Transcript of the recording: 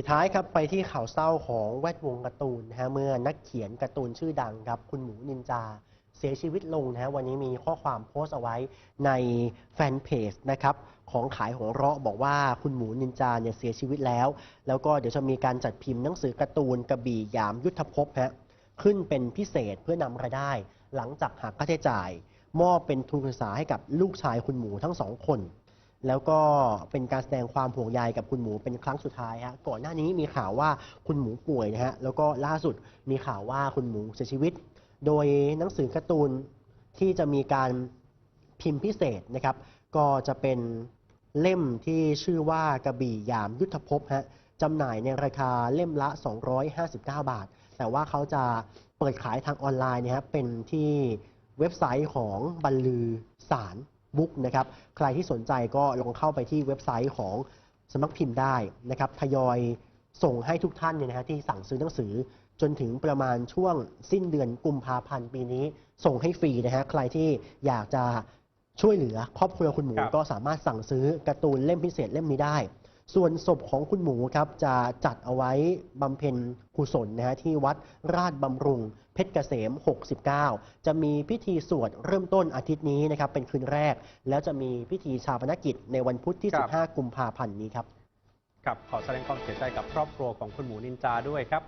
ปิดท้ายครับไปที่ข่าวเศร้าของแวดวงการ์ตูนนะฮะเมื่อนักเขียนการ์ตูนชื่อดังครับคุณหมูนินจาเสียชีวิตลงนะฮะวันนี้มีข้อความโพสต์เอาไว้ในแฟนเพจนะครับของขายหัวเราะบอกว่าคุณหมูนินจาเนี่ยเสียชีวิตแล้ว แล้วก็เดี๋ยวจะมีการจัดพิมพ์หนังสือการ์ตูนกระบี่ยามยุทธภพฮะขึ้นเป็นพิเศษเพื่อนำรายได้ หลังจากหักค่าใช้จ่าย มอบเป็นทุนการศึกษาให้กับลูกชายคุณหมูทั้งสองคน แล้วก็เป็นการแสดงความห่วงใยกับคุณหมูเป็นครั้งสุดท้ายฮะก่อนหน้านี้มีข่าวว่าคุณหมูป่วยนะฮะแล้วก็ล่าสุดมีข่าวว่าคุณหมูเสียชีวิต โดยหนังสือการ์ตูนที่จะมีการพิมพ์พิเศษนะครับ ก็จะเป็นเล่มที่ชื่อว่ากระบี่ยามยุทธภพฮะจำหน่ายในราคาเล่มละ 259 บาท แต่ว่าเขาจะเปิดขายทางออนไลน์นี่ยครับเป็นที่เว็บไซต์ของบรรลือสาร บุ๊กนะครับ ใครที่สนใจก็ลองเข้าไปที่เว็บไซต์ของสำนักพิมพ์ได้นะครับทยอยส่งให้ทุกท่านเนี่ยนะฮะที่สั่งซื้อหนังสือจนถึงประมาณช่วงสิ้นเดือนกุมภาพันธ์ปีนี้ ส่งให้ฟรีนะฮะใครที่อยากจะช่วยเหลือครอบครัวคุณหมูครับก็สามารถสั่งซื้อการ์ตูนเล่มพิเศษเล่มนี้ได้ ส่วนศพของคุณหมูครับจะจัดเอาไว้บำเพ็ญกุศลนะฮะที่วัดราชบำรุง เพชรเกษม 69 จะมีพิธีสวดเริ่มต้นอาทิตย์นี้นะครับเป็นคืนแรก แล้วจะมีพิธีชาปนกิจในวันพุธที่ ครับ 15 กุมภาพันธ์นี้ครับ ครับขอแสดงความเสียใจกับครอบครัวของคุณหมูนินจาด้วยครับ